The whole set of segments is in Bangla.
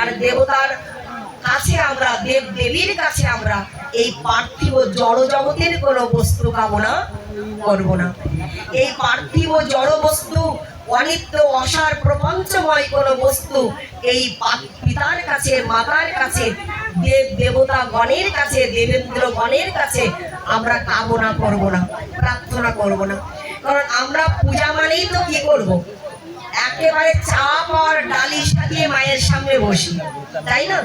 আর দেবতার কাছে আমরা, দেব দেবীর কাছে আমরা এই পার্থিব জড় জগতের কোনো বস্তু কামনা করব না। এই পার্থিব জড় বস্তু অনিত্য, অসার, প্রপঞ্চময় কোনো বস্তু এই পিতার কাছে, মাতার কাছে, দেব দেবতা গণের কাছে, দেবেন্দ্র গণের কাছে আমরা কামনা করব না, প্রার্থনা করব না। কারণ আমরা পূজা মানেই তো কি করব? একেবারে চাপ আর ডালি সাজিয়ে মায়ের সামনে বসি। তাই না?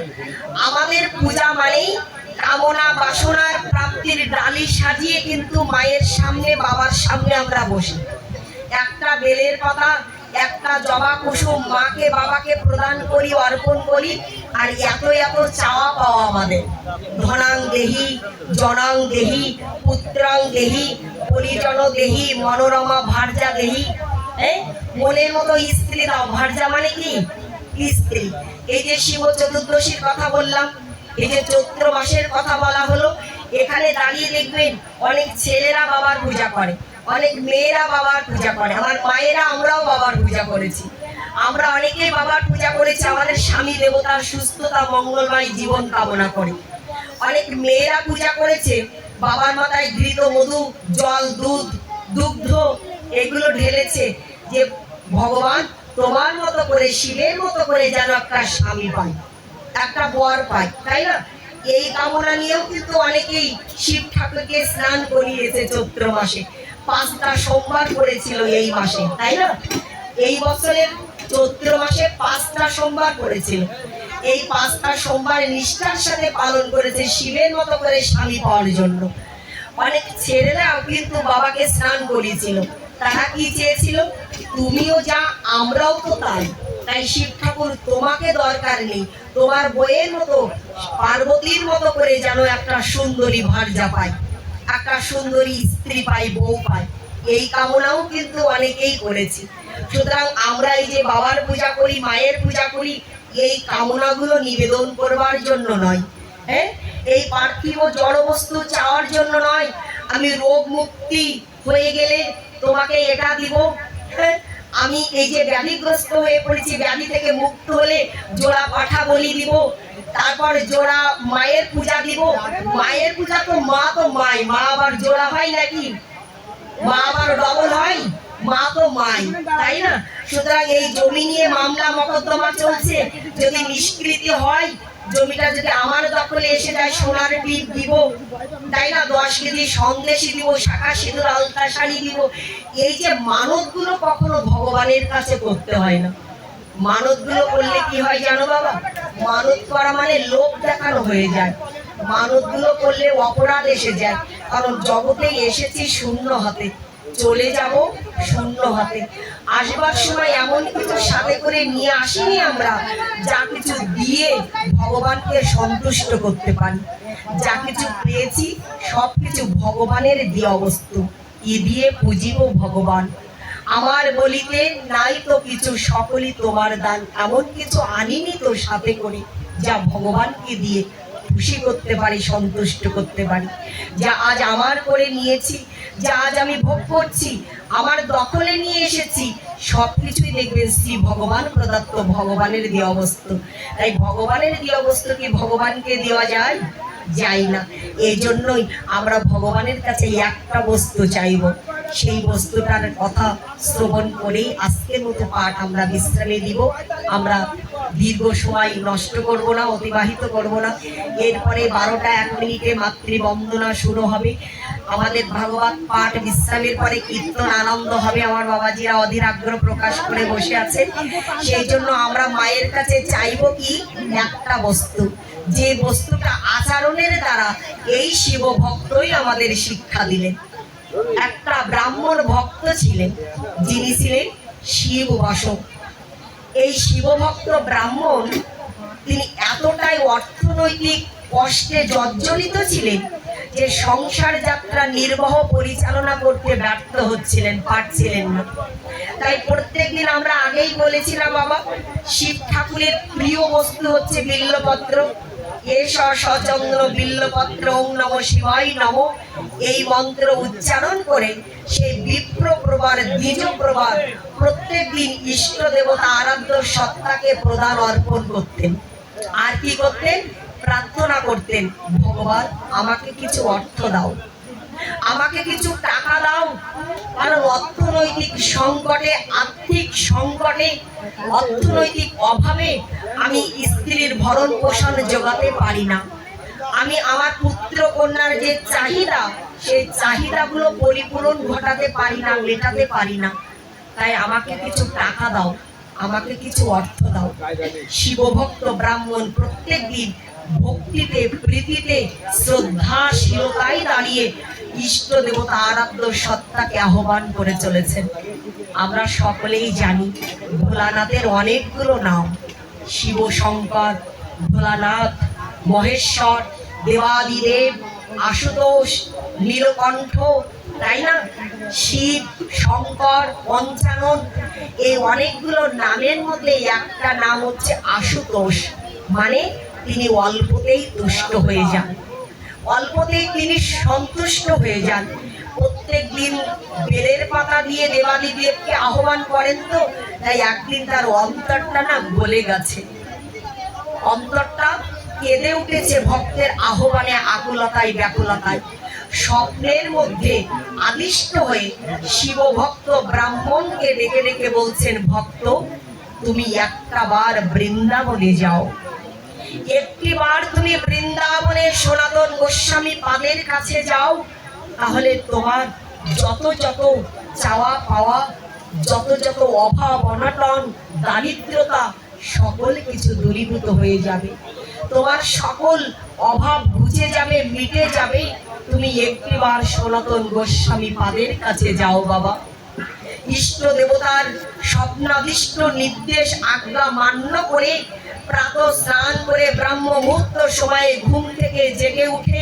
আমাদের পূজা মানেই কামনা বাসনার প্রাপ্তির ডালি সাজিয়ে কিন্তু মায়ের সামনে, বাবার সামনে আমরা বসি। একটা বেলের পাতা, একটা জবা কুসুম মাকে, বাবাকে প্রদান করি, অর্পণ করি, আর এত এত চাওয়া পাওয়া আমাদের। ধনাং দেহি, জনাং দেহি, পুত্রাং দেহি পরিজন দেহি মনোরমা ভার্যা দেহি এই মনের মতো স্ত্রী দাও। ভার্যা মানে কি? স্ত্রী। এই যে শিব চতুর্দশীর কথা বললাম, এই যে চৈত্র মাসের কথা বলা হলো, এখানে দাঁড়িয়ে দেখবেন অনেক ছেলেরা বাবার পূজা করে, অনেক মেয়েরা বাবার পূজা করে, আমার মায়েরা আমরাও বাবার পূজা করেছি। আমরা অনেকেই বাবার পূজা করেছি, আমাদের স্বামী দেবতার সুস্থতা, মঙ্গলময় জীবন কামনা করে। অনেক মেয়েরা পূজা করেছে, বাবার মাথায় ঘৃত মধু, জল, দুধ, দুগ্ধ, এগুলো ঢেলেছে। যে ভগবান তোমার মতো করে শিবের মতো করে যেন একটা স্বামী পাই একটা বর পাই তাই না? এই কামনা নিয়েও কিন্তু অনেকেই শিব ঠাকুরকে স্নান করিয়েছে চৈত্র মাসে পাঁচটা সোমবার করেছিল এই মাসে, তাই না? এই বছরের চৈত্র মাসে পাঁচটা সোমবার করেছিল। এই পাঁচটা সোমবার নিষ্ঠার সাথে পালন করেছে শিবের মতো করে স্বামী পাওয়ার জন্য। অনেক ছেলেরাও কিন্তু বাবাকে স্নান করিয়েছিল। তারা কি চেয়েছিল? তুমিও যা, আমরাও তো তাই। তাই শিব ঠাকুর, তোমাকে দরকার নেই। তোমার বইয়ের মতো, পার্বতীর মতো করে যেন একটা সুন্দরী ভার্যা পাই একটা সুন্দরী স্ত্রী পাই বউ পাই এই কামনাও কিন্তু অনেকেই করেছি। সুতরাং আমরা এই যে বাবার পূজা করি, মায়ের পূজা করি, এই কামনাগুলো নিবেদন করবার জন্য নয়। হ্যাঁ? এই পার্থিব জড় বস্তু চাওয়ার জন্য নয়। আমি রোগ মুক্তি হয়ে গেলে তোমাকে এটা দিব। হ্যাঁ আমি এই যে ব্যাধিগ্রস্ত হয়ে পড়েছি, ব্যাধি থেকে মুক্ত হলে জোড়া পাঠা বলি দিব, তারপর জোড়া মায়ের পূজা দিব। মায়ের পূজা তো মা তো মাই, মা আবার জোড়া হয় নাকি? মা আবার ডবল হয়? মা তো মাই, তাই না? সুতরাং এই জমি নিয়ে মামলা মকদ্দমা চলছে। যদি নিষ্কৃতি হয় জমিটা যদি আমার দখলে এসে যায়, সোনার টিপ দিব, তাই না? দশ কেজি সন্দেশি দিব, শাখা সিঁদুর, আলতা শাড়ি দিব। এই যে মানতগুলো কখনো ভগবানের কাছে করতে হয় না। মানতগুলো করলে কি হয় জানো বাবা? মানত করা মানে লোক দেখানো হয়ে যায়। মানতগুলো করলে অপরাধ এসে যায়। কারণ জগতে এসেছি শূন্য হাতে। চলে যাব শূন্য হাতে। আসবার সময় এমন কিছু সাথে করে নিয়ে আসিনি আমরা, যা কিছু দিয়ে ভগবানকে সন্তুষ্ট করতে পারি। যা কিছু পেয়েছি, সব কিছু ভগবানের দেওয়া বস্তু। ই দিয়ে পুজিব ভগবান। আমার বলিতে নাই তো কিছু, সকলই তোমার দান। এমন কিছু আনিনি তো সাথে করে, যা ভগবানকে দিয়ে খুশি করতে পারি, সন্তুষ্ট করতে পারি। যা আজ আমার করে নিয়েছি, যা আজ আমি ভোগ করছি আমার দখলে নিয়ে এসেছি। সবকিছুই দেখবে শ্রী ভগবান প্রদত্ত, ভগবানের দেওয়া বস্তু তাই ভগবানের দেওয়া বস্তু কি ভগবানকে দেওয়া যায়? যাই না। এই জন্যই আমরা ভগবানের কাছে একটা বস্তু চাইব। সেই বস্তুটার কথা শ্রবণ করেই আজকের মতো পাঠ আমরা বিশ্রামে দিব। আমরা দীর্ঘ সময় নষ্ট করব না, অতিবাহিত করব না। এরপরে বারোটা এক মিনিটে মাতৃবন্দনা শুরু হবে। আমাদের ভাগবত পাঠ বিশ্রামের পরে কীর্তন আনন্দ হবে। আমার বাবাজিরা অধীর আগ্রহ প্রকাশ করে বসে আছে। সেই জন্য আমরা মায়ের কাছে চাইব কি? একটা বস্তু। যে বস্তুটা আচরণের দ্বারা এই শিব ভক্তই আমাদের শিক্ষা দিলেন। একটা ব্রাহ্মণ ভক্ত ছিলেন, যিনি ছিলেন শিব বাসক। এই শিবভক্ত ব্রাহ্মণ, তিনি এতটাই অর্থনৈতিক কষ্টে জর্জরিত ছিলেন যে সংসার যাত্রা নির্বাহ পরিচালনা করতে ব্যর্থ হচ্ছিলেন, পারছিলেন না। তাই প্রত্যেকদিন আমরা আগেই বলেছিলাম, বাবা, শিব ঠাকুরের প্রিয় বস্তু হচ্ছে বিল্লপত্র। এস বিল্লপত্র ওং নম শিবাই নম। এই মন্ত্র উচ্চারণ করে সেই বিপ্র প্রবার দ্বিজ প্রবার প্রত্যেক দিন ইষ্ট দেবতা আরাধ্য সত্তাকে প্রদান অর্পণ করতেন। আর কি করতেন? প্রার্থনা করতেন, ভগবান, আমাকে কিছু অর্থ দাও। আমাকে কিছু টাকা দাও। কারণ অর্থনৈতিক সংকটে, আর্থিক সংকটে, অর্থনৈতিক অভাবে আমি স্ত্রীর ভরণ পোষণ জোগাতে পারি না। আমি আমার পুত্র কন্যার যে চাহিদা সেই চাহিদাগুলো পরিপূরণ ঘটাতে পারি না, মেটাতে পারি না। তাই আমাকে কিছু টাকা দাও, আমাকে কিছু অর্থ দাও। শিবভক্ত ব্রাহ্মণ প্রত্যেক দিন ভক্তিতে, প্রীতিতে, শ্রদ্ধাশীলতায় দাঁড়িয়ে ইষ্ট দেবতা আরাধ্য সত্তাকে আহ্বান করে চলেছেন। আমরা সকলেই জানি ভোলানাথের অনেকগুলো নাম। শিব শঙ্কর ভোলানাথ, মহেশ্বর, দেবাদিদেব, আশুতোষ, নীলকণ্ঠ, তাই না? শিব, শঙ্কর, পঞ্চানন, এই অনেকগুলো নামের মধ্যে একটা নাম হচ্ছে আশুতোষ। মানে তিনি অল্পতেই তুষ্ট হয়ে যান। অল্পতেই তিনি সন্তুষ্ট হয়ে যান। প্রত্যেক দিন বেলের পাতা দিয়ে দেবাদি দেবকে আহ্বান করেন তো, তাই একদিন তার অন্তরটা না গলে গেছে। অন্তরটা কেঁদে উঠেছে ভক্তের আহ্বানে আকুলতায়, ব্যাকুলতায়। স্বপ্নের মধ্যে আদিষ্ট হয়ে শিব ভক্ত ব্রাহ্মণকে ডেকে ডেকে বলছেন, ভক্ত, তুমি একটা বার বৃন্দাবনে যাও। একটি বার তুমি বৃন্দাবনে সনাতন গোস্বামী পাদের কাছে যাও, তাহলে তোমার যত যত চাওয়া পাওয়া, যত যত অভাব অনটন, দারিদ্রতা, সকল কিছু দূরীভূত হয়ে যাবে। তোমার সকল অভাব বুঝে যাবে, মিটে যাবে। তুমি একটিবার সনাতন গোস্বামী পাদের কাছে যাও বাবা। ইষ্ট দেবতার স্বপ্নাদিষ্ট নির্দেশ আজ্ঞা মান্য করে প্রাত স্নান করে ব্রাহ্ম মুহূর্ত সময়ে ঘুম থেকে জেগে উঠে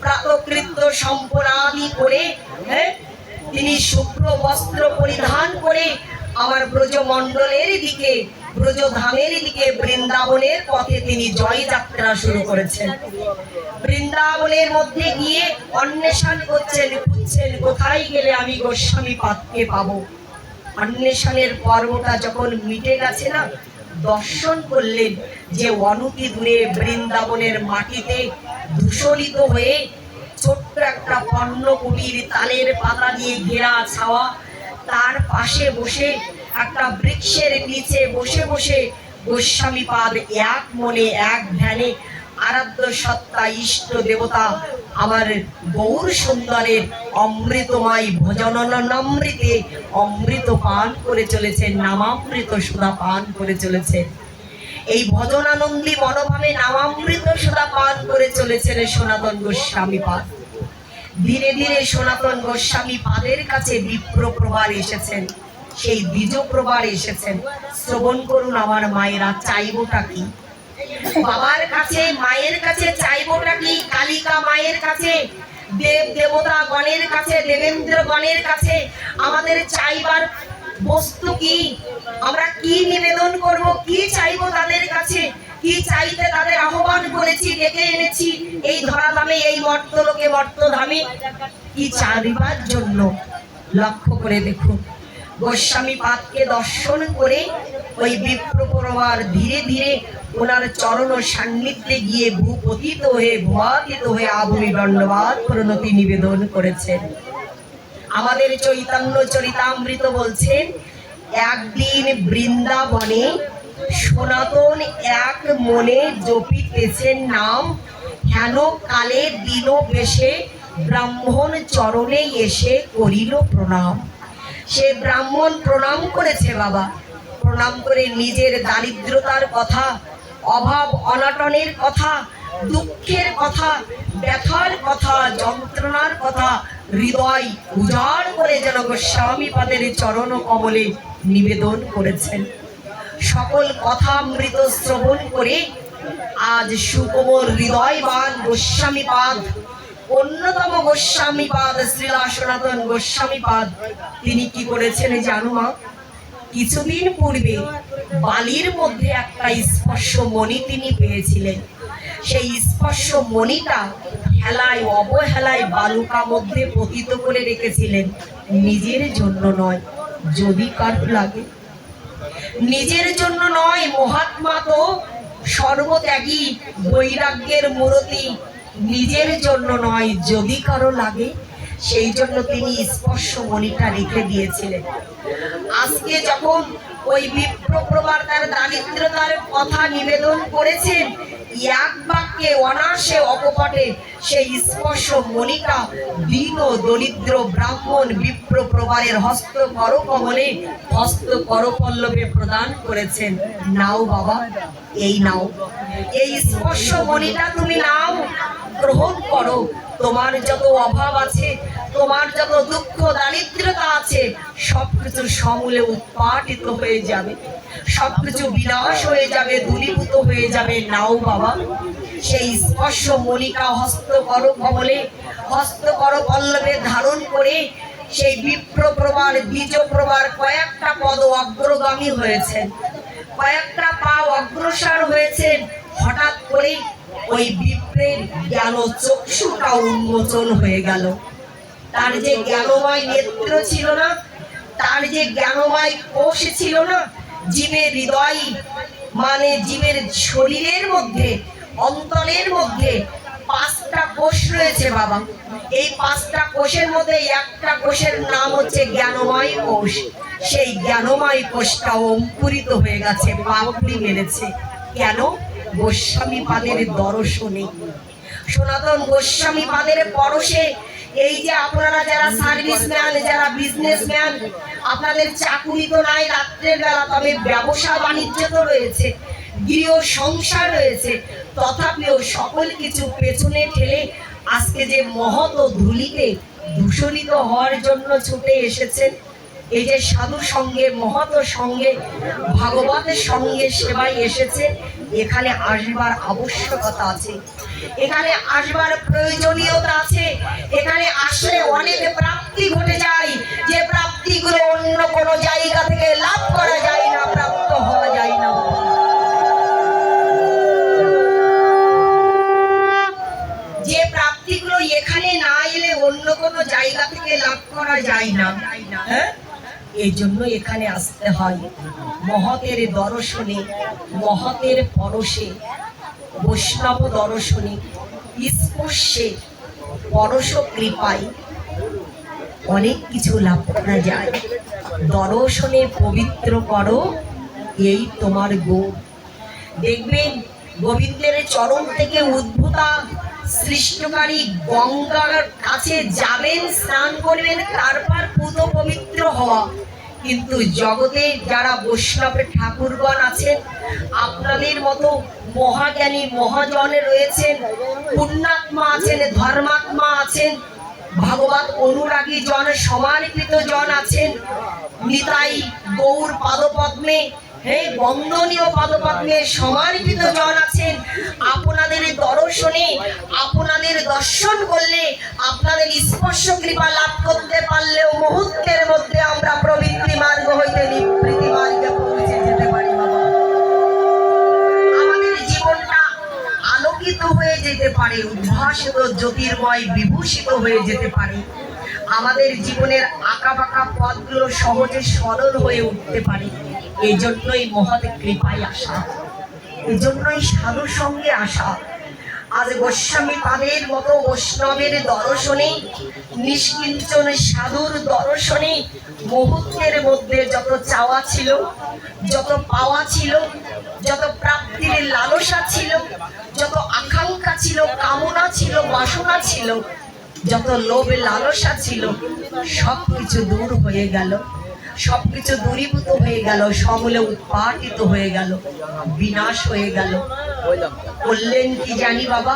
প্রাতকৃত্য সম্পরাদি করে হ্যাঁ তিনি শুভ্র বস্ত্র পরিধান করে আমার ব্রজমণ্ডলের দিকে, ব্রজধামের দিকে বৃন্দাবনের পথে তিনি জয় যাত্রা শুরু করেছেন। বৃন্দাবনের মধ্যে গিয়ে অন্বেষণ করছেন, খুঁজছেন, কোথায় গেলে আমি গোস্বামী পাতকে পাবো? অন্বেষণের পর্বটা যখন মিটে গেছে না দর্শন করলেন যে অনতি দূরে বৃন্দাবনের মাটিতে দূষণিত হয়ে ছোট্ট একটা পণ্য কুটির তালের পাতা দিয়ে ঘেরা ছাওয়া, তার পাশে বসে একটা বৃক্ষের নিচে বসে বসে গোস্বামী পাদ এক মনে এক ধ্যানে আরাধ্য সত্তা ইষ্ট দেবতা, আমার গৌর সুন্দরের অমৃতময় ভজনমৃতে অমৃত পান করে চলেছেন, নামামৃত সুধা পান করে চলেছেন। এই ভজনানন্দী মনোভাবে নামামৃত সুধা পান করে চলেছেন সনাতন গোস্বামী পাদ। ধীরে ধীরে সনাতন গোস্বামী পাদের কাছে বিপ্র প্রবার এসেছেন, সেই দ্বিজ প্রবার এসেছেন। শ্রবণ করুন আমার মায়েরা, চাইবোটা কি? বাবার কাছে, মায়ের কাছে চাইবোটা কি কালিকা মায়ের কাছে, দেব দেবতা গণের কাছে, দেবেন্দ্র গণের কাছে? আমাদের চাইবার বস্তু কি? আমরা কি নিবেদন করব? কি চাইব তাদের কাছে? কি চাইতে তাদের আহ্বান করেছি, ডেকে এনেছি? এই ধরাধামে, এই মর্তলোকে মর্তধামে কি চাইবার জন্য? লক্ষ্য করে দেখুন গোস্বামী পাদকে দর্শন করে ওই বিপ্রপরবার ধীরে ধীরে ওনার চরণ সান্নিধ্যে গিয়ে ভূপতিত হয়ে ভুয়াতীত হয়ে আবুমি দণ্ডবাদ প্রণতি নিবেদন করেছেন। আমাদের চৈতন্য চরিতামৃত বলছেন, একদিন বৃন্দাবনে সনাতন এক মনে জপিতেছেন নাম, হেন কালে দিন বেশে ব্রাহ্মণ চরণে এসে করিল প্রণাম। সে ব্রাহ্মণ প্রণাম করেছে বাবা। প্রণাম করে নিজের দারিদ্রতার কথা অভাব অনাটনের কথা, দুঃখের কথা, ব্যথার কথা, যন্ত্রণার কথা, হৃদয় উজাড় করে যেন গোস্বামী পাদের চরণ কমলে নিবেদন করেছেন। সকল কথা মৃত শ্রবণ করে আজ সুকোমল হৃদয়বান গোস্বামী পাদ, অন্যতম গোস্বামী পাদ, শ্রীলা সনাতন গোস্বামী পাদ, তিনি কি করেছেন জানো মা? কিছুদিন পূর্বে বালির মধ্যে একটা স্পর্শ মণি তিনি পেয়েছিলেন। সেই স্পর্শ মণিটা হেলায়, অবহেলায় বালুকা মধ্যে পতিত করে রেখেছিলেন। নিজের জন্য নয়, যদি কার লাগে। নিজের জন্য নয়, মহাত্মা তো সর্বত্যাগী, বৈরাগ্যের মূরতি। নিজের জন্য নয়, যদি কারও লাগে। সেই জন্য তিনি স্পর্শ মণিটা রেখে দিয়েছিলেন। আজকে যখন ওই বিপ্রপ্রবার তার দারিদ্রতার কথা নিবেদন করেছেন এক বাক্যে অনাসে অকপটে সেই স্পর্শ মণিকা দীন দরিদ্র ব্রাহ্মণ বিপ্র প্রবারের হস্ত কর কমলে হস্ত কর পল্লবে প্রদান করেছেন। নাও বাবা, এই নাও। এই স্পর্শ মণিটা তুমি নাও, গ্রহণ করো। তোমার যত অভাব আছে, তোমার যত দুঃখ, দারিদ্রতা আছে, সবকিছু সমূলে উৎপাটিত হয়ে যাবে। সবকিছু বিনাশ হয়ে যাবে দূরীভূত হয়ে যাবে। নাও বাবা, সেই স্পর্শ মণিকা হস্ত কর কমলে, হস্ত কর পল্লবে ধারণ করে, সেই বিপ্র প্রবার, বীজ প্রবার কয়েকটা পদ অগ্রগামী হয়েছেন। কয়েকটা পা অগ্রসর হয়েছেন, হঠাৎ করে ওই বিপ্রের জ্ঞান চক্ষুটা উন্মোচন হয়ে গেল। তার যে জ্ঞানময় নেত্র ছিল না, তার যে জ্ঞানময় কোষ ছিল না, জীবের হৃদয় মানে জীবের শরীরের মধ্যে, অন্তরের মধ্যে পাঁচটা কোষ রয়েছে বাবা। এই পাঁচটা কোষের মধ্যে একটা কোষের নাম হচ্ছে জ্ঞানময় কোষ। সেই জ্ঞানময় কোষটা অঙ্কুরিত হয়ে গেছে, পাপড়ি মেরেছে। কেন? গোস্বামী পাদের দর্শনে। সনাতন গোস্বামী পাদের পরশে এই যে আপনারা যারা সার্ভিসম্যান, যারা বিজনেসম্যান আপনাদের চাকুরি তো নাই রাত্রের বেলা, তবে ব্যবসা বাণিজ্য তো রয়েছে, গৃহ সংসার রয়েছে তথাপিও সকল কিছু পেছনে ঠেলে আজকে যে মহৎ ও ধুলিতে দূষণিত হওয়ার জন্য ছুটে এসেছেন, এই যে সাধু সঙ্গে, মহৎ সঙ্গে, ভাগবতের সঙ্গে সেবায় এসেছে এখানে আসবার আবশ্যকতা আছে। এখানে আসবার প্রয়োজনীয়তা আছে। এখানে আসলে অনেক প্রাপ্তি ঘটে যায়। যে প্রাপ্তিগুলো অন্য কোনো জায়গা থেকে লাভ করা যায় না, প্রাপ্ত হওয়া যায় না। যে প্রাপ্তিগুলো এখানে না এলে অন্য কোনো জায়গা থেকে লাভ করা যায় না। হ্যাঁ? এই জন্য এখানে আসতে হয়। মহতের দর্শনে, মহতের পরশে, বৈষ্ণব দর্শনে, স্পর্শে পরশ কৃপায় অনেক কিছু লাভ করা যায়। দর্শনে পবিত্র করো, এই তোমার গুণ দেখবেন গোবিন্দের চরণ থেকে উদ্ভূতা সৃষ্টকারী গঙ্গার কাছে যাবেন, স্নান করবেন, তারপর পুত পবিত্র হওয়া। কিন্তু জগতে যারা বৈষ্ণবের ঠাকুরগণ আছেন, আপনাদের মতো মহাজ্ঞানী মহাজনে রয়েছেন, পুণ্যাত্মা আছেন, ধর্মাত্মা আছেন, ভাগবত অনুরাগী জন সমার্পিত জন আছেন, নিতাই গৌর পাদপদ্মে হে বন্দনীয় পাদপদ্মে সমার্পিত জন আছেন। আপনাদের দর্শনে, আপনাদের দর্শন করলে, আপনাদের স্পর্শ কৃপা লাভ করতে পারলেও মুহূর্তের মধ্যে আমরা প্রবৃত্তি উদ্ভাসিত জ্যোতির্ময় বিভূষিত হয়ে যেতে পারে। আমাদের জীবনের আঁকা বাঁকা পথগুলো সহজে সরল হয়ে উঠতে পারে। জন্যই মহৎ কৃপায় আসা। জন্যই সাধুর সঙ্গে আসা। আজ গোস্বামী পাদের মতো বৈষ্ণবের দর্শনে নিষ্কিঞ্চন সাধুর দর্শনে, মুহূর্তের মধ্যে যত চাওয়া ছিল, যত পাওয়া ছিল, যত প্রাপ্তির লালসা ছিল, যত আকাঙ্ক্ষা ছিল, কামনা ছিল, বাসনা ছিল, যত লোভ লালসা ছিল সব কিছু দূর হয়ে গেল। সবকিছু দূরীভূত হয়ে গেল, সমূলে উৎপাটিত হয়ে গেল, বিনাশ হয়ে গেল। বললেন, কি জানি বাবা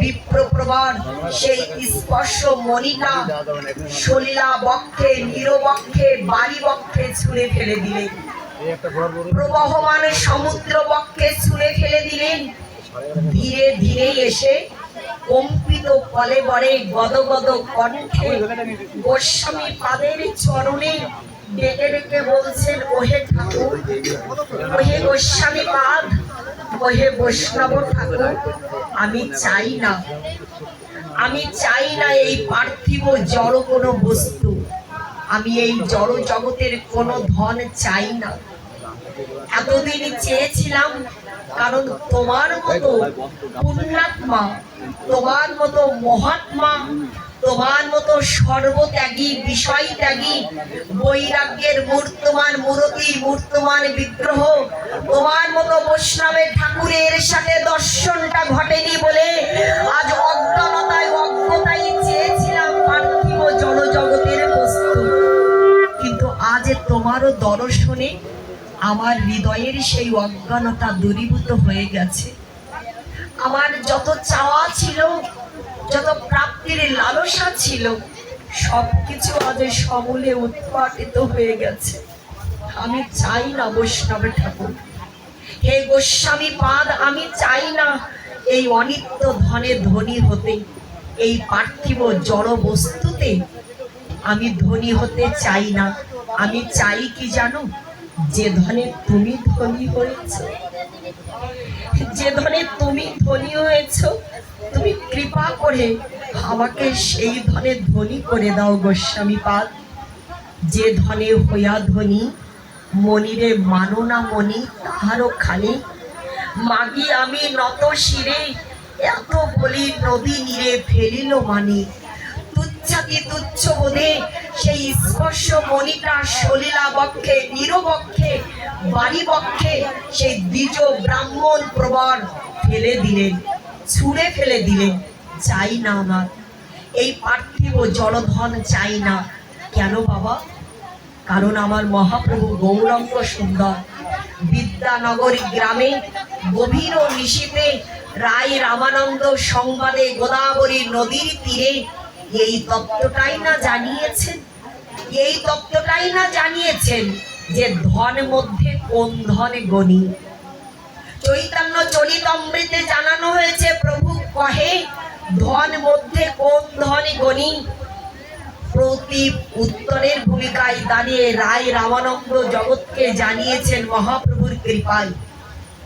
বিপ্রপ্রবার সেই স্পর্শ মণিকা সলিলা বক্ষে, নিরবক্ষে বাড়ি বক্ষে ছুঁড়ে ফেলে দিলেন। প্রবহমান সমুদ্র বক্ষে ছুঁড়ে ফেলে দিলেন। ধীরে ধীরে এসে কম্পিত কলে বরে গদগদ কণ্ঠে গোস্বামী পাদের চরণে ডেকে ডেকে বলছেন, ওহে ঠাকুর, ওহে গোস্বামী পাদ, ওহে বৈষ্ণব ঠাকুর, আমি চাই না, আমি চাই না এই পার্থিব জড় কোনো বস্তু, আমি এই জড় জগতের কোনো ধন চাই না। এতদিন চেয়েছিলাম কারণ তোমার মতো পুণ্যাত্মা, তোমার মতো মহাত্মা, তোমার মতো সর্বত্যাগী বিষয় ত্যাগী বৈরাগ্যের মূর্তমান মূরতি, মূর্তমান বিগ্রহ, তোমার মতো বৈষ্ণবের ঠাকুরের সাথে দর্শনটা ঘটেনি বলে আজ অজ্ঞানতায় অজ্ঞতায় চেয়েছিলাম পার্থিব জড়জগতের বস্তু। কিন্তু আজ তোমারও দর্শনে আমার হৃদয়ের সেই অজ্ঞানতা দূরীভূত হয়ে গেছে। আমার যত চাওয়া ছিল, যত প্রাপ্তির লালসা ছিল, সবকিছু আজ সমূলে উৎপাটিত হয়ে গেছে। আমি চাই না বৈষ্ণব ঠাকুর। হে গোস্বামী পাদ, আমি চাই না এই অনিত্য ধনে ধনী হতে, এই পার্থিব জড় বস্তুতে। আমি ধনী হতে চাই না। আমি চাই কি জানো? যে ধনে তুমি ধনী হয়েছ, যে ধনে তুমি ধনী হয়েছ, তুমি কৃপা করে আমাকে সেই ধনে ধনী করে দাও গোস্বামী পাদ। যে ধনে হইয়া ধনী, মনিরে মানো না মনি, তাহারও খালি মাগি আমি নত শিরে, এত বলি নদী নীরে ফেলিল মানে। প্রবর ফেলে দিলেন চাই না আমার, এই পার্থিব জলধন চাই না। কেন বাবা? কারণ আমার মহাপ্রভু গৌরঙ্গ সুন্দর, বিদ্যানগরী গ্রামে, গভীর নিশীতে রায় রামানন্দ সংবাদে গোদাবরী নদীর তীরে এই তত্ত্বটাই না জানিয়েছেন, এই তত্ত্বটাই না জানিয়েছেন যে ধন মধ্যে কোন ধন গণি। চৈতন্য চরিতমৃতে জানানো হয়েছে, প্রভু কহে, ধন মধ্যে কোন ধন গণি? প্রতি উত্তরের ভূমিকায় দাঁড়িয়ে রায় রামানন্দ জগৎকে জানিয়েছেন, মহাপ্রভুর কৃপায়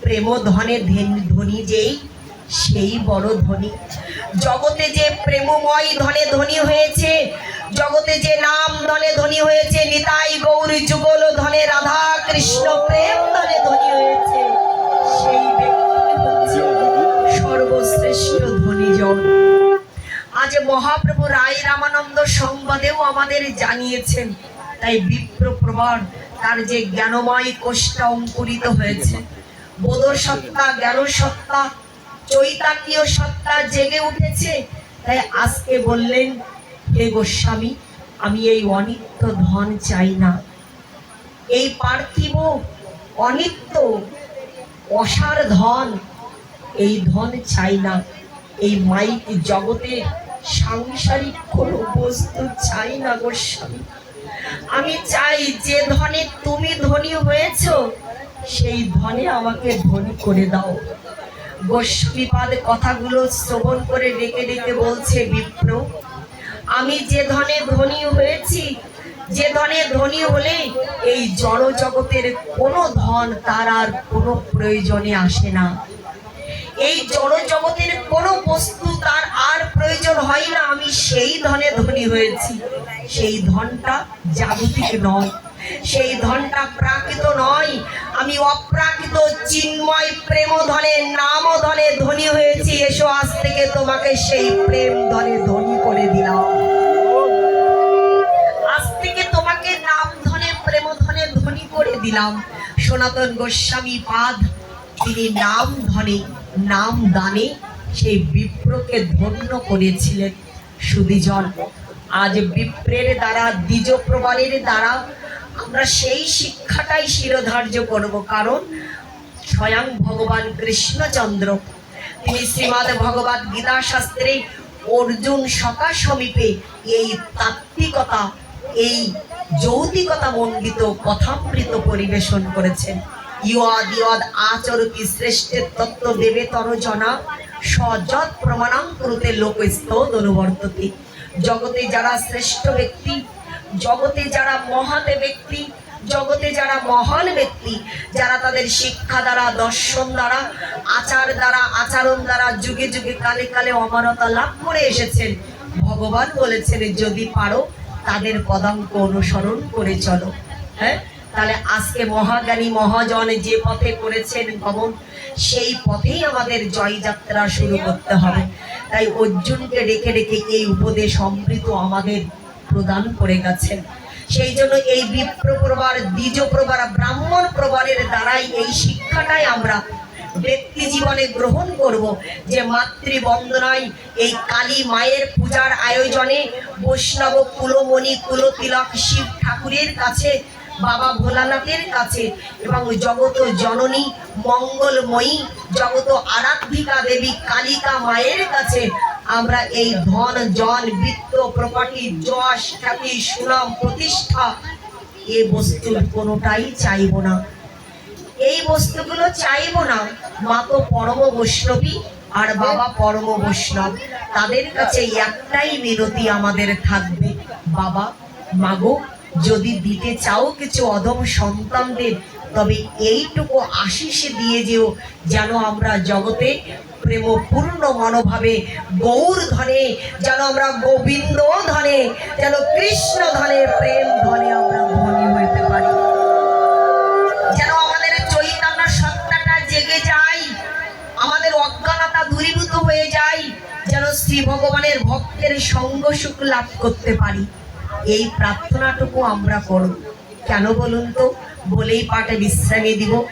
প্রেম ধেন- ধনী যেই, সেই বড় ধনী। জগতে যে প্রেমময় ধনে ধনী হয়েছে, জগতে যে নাম ধনে ধনী হয়েছে, নিতাই গৌরী যুগল ধনে রাধা কৃষ্ণ প্রেম ধনে ধনী হয়েছে। সেই ব্যক্তি হচ্ছে সর্বশ্রেষ্ঠ আজ মহাপ্রভু রায় রামানন্দ সংবাদেও আমাদের জানিয়েছেন, তাই বিপ্র প্রবণ তার যে জ্ঞানময় কোষটা অঙ্কুরিত হয়েছে। বোধ সত্তা জ্ঞান সত্তা চৈতান্য সত্তা জেগে উঠেছে। তাই আজকে বললেন, হে গোস্বামী, আমি এই অনিত্য ধন চাই না। এই পার্থিব অনিত্য, অসার ধন, এই ধন চাই না। এই মাইক জগতে সাংসারিক কোনো বস্তু চাই না গোস্বামী। আমি চাই যে ধনে তুমি ধনী হয়েছ, সেই ধনে আমাকে ধনী করে দাও। গোস্বামীপাদ কথাগুলো শ্রবণ করে ডেকে ডেকে বলছে বিপ্র, আমি যে ধনে ধনী হয়েছি, যে ধনে ধনী হলে এই জড় জগতের কোনো ধন তার আর কোনো প্রয়োজনে আসে না। এই জড় জগতের কোনো বস্তু তার আর প্রয়োজন হয় না। আমি সেই ধনে ধনী হয়েছি। সেই ধনটা জাগতিক নয় সেই ধনটা প্রাকৃত নয়। আমি অপ্রাকৃত চিন্ময় প্রেম ধনে নাম ধনে ধনী হয়েছি। এসো, আজ থেকে তোমাকে সেই প্রেম ধনে ধনী করে দিলাম। আজ থেকে তোমাকে নাম ধনে প্রেম ধনে ধনী করে দিলাম। সনাতন গোস্বামী পাদ তিনি নাম ধনে নাম দানে সেই বিপ্রকে ধন্য করেছিলেন। সুদীজন, আজ বিপ্রের দ্বারা দ্বিজ প্রমাণের দ্বারা আমরা সেই শিক্ষাটাই শিরোধার্য করব। কারণ স্বয়ং ভগবান কৃষ্ণচন্দ্র, তিনি শ্রীমদ ভগবত গীতা শাস্ত্রে অর্জুন সকা সমীপে এই তাত্ত্বিকতা, এই যৌতিকতা মণ্ডিত কথামৃত পরিবেশন করেছেন। ইয়দ ইয়দ শ্রেষ্ঠের তত্ত্ব দেবে তর জনা, সযৎ প্রমাণাং করতে লোকস্তদ অনুবর্ততে জগতে যারা শ্রেষ্ঠ ব্যক্তি জগতে যারা মহাতে ব্যক্তি, জগতে যারা মহান ব্যক্তি, যারা তাদের শিক্ষা দ্বারা, দর্শন দ্বারা, আচার দ্বারা, আচরণ দ্বারা যুগে যুগে কালে কালে অমরতা লাভ করে এসেছেন। ভগবান বলেছেন, যদি পারো তাদের পদাঙ্ক অনুসরণ করে চলো। হ্যাঁ? তাহলে আজকে মহাজ্ঞানী, মহাজন যে পথে করেছেন গমন, সেই পথেই আমাদের জয়যাত্রা শুরু করতে হবে। তাই অর্জুনকে ডেকে ডেকে এই উপদেশ অমৃত আমাদের প্রদান করে গেছেন। সেই জন্য এই বিপ্র প্রবার দ্বিজ প্রবার ব্রাহ্মণ প্রবারের দ্বারাই এই শিক্ষাটাই আমরা ব্যক্তি জীবনে গ্রহণ করব যে মাতৃবন্দনায় এই কালী মায়ের পূজার আয়োজনে বৈষ্ণব কুলমণি, কুলতিলক, শিব ঠাকুরের কাছে, বাবা ভোলানাথের কাছে এবং জগত জননী, মঙ্গলময়ী, জগত আরাধিকা দেবী কালিকা মায়ের কাছে আমরা এই ধন জন বৃত্ত, প্রপার্টি, যশ, খ্যাতি, সুনাম, প্রতিষ্ঠা, এ বস্তুর কোনোটাই চাইব না। এই বস্তুগুলো চাইব না, মা তো পরম বৈষ্ণবী আর বাবা পরম বৈষ্ণব। তাদের কাছে একটাই মিনতি আমাদের থাকবে। বাবা, মাগো, যদি দিতে চাও কিছু অদম সন্তানদের, তবে এইটুকু আশিস দিয়ে যেও, যেন আমরা জগতে প্রেমপূর্ণ মনোভাবে গৌর ধনে, যেন আমরা গোবিন্দ ধনে, যেন কৃষ্ণ ধনে, প্রেম ধনে আমরা ধনী হইতে পারি। যেন আমাদের চৈতন্য সত্তাটা জেগে যায়, আমাদের অজ্ঞানতা দূরীভূত হয়ে যায়, যেন শ্রী ভগবানের ভক্তের সঙ্গ সুখ লাভ করতে পারি। এই প্রার্থনাটুকু আমরা করব। কেন বলুন তো? বলেই পাঠে বিশ্রামে দিব।